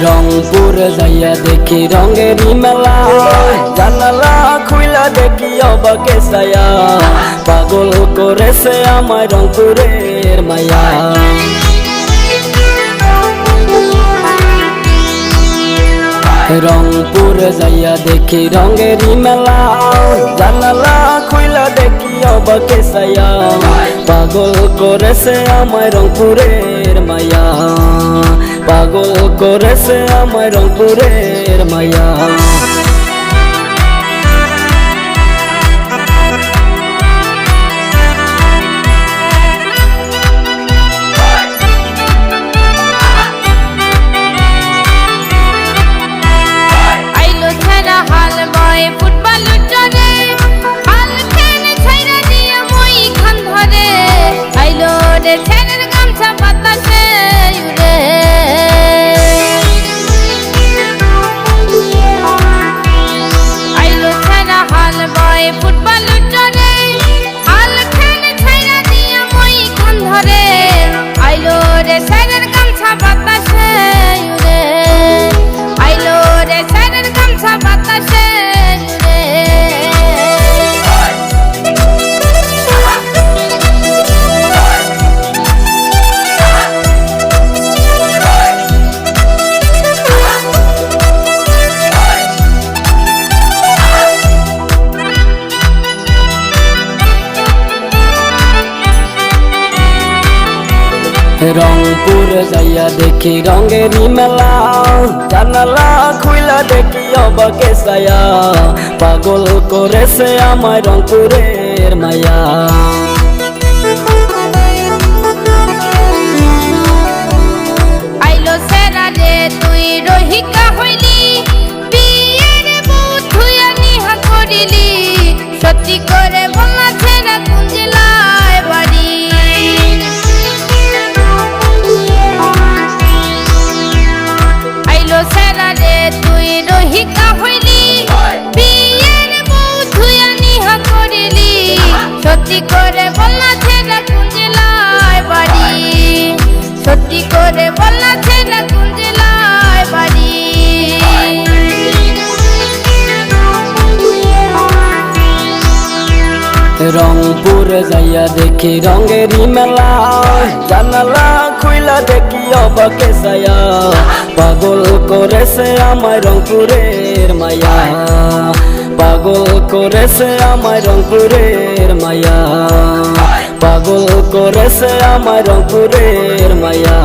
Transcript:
রংপুর যাইয়া দেখি রঙের মেলা জানালা খুইলা দেখি অবাকে সায়া পাগল করেছে আমার রংপুরের মায়া। রংপুর যাইয়া দেখি রঙের মেলা জানালা খুইলা দেখি অবাকে সায়া পাগল করেছে আমার রংপুরের মায়া। পাগল করেছে আমার রংপুরের মায়া। রংপুর যাইয়া দেখি রঙের মেলা। জানালা খুইলা দেখি অবাকে সায়া পাগল করেছে আমার রংপুরের মায়া। আইলো করে রহিকা হইলি বিয়ের বউ নিহা করিলি। সত্যি করে বলা ছেড়া কুঞ্জিলায় বাড়ি। সত্যি করে বলা ছেড়া কুঞ্জিলায় বাড়ি। রংপুর যাইয়া দেখি রঙের মেলা জানালা দেখি অবাকে সায়া পাগল করেছে আমার রংপুরের মায়া। পাগল করেছে আমার রংপুরের মায়া। পাগল করেছে আমার রংপুরের মায়া।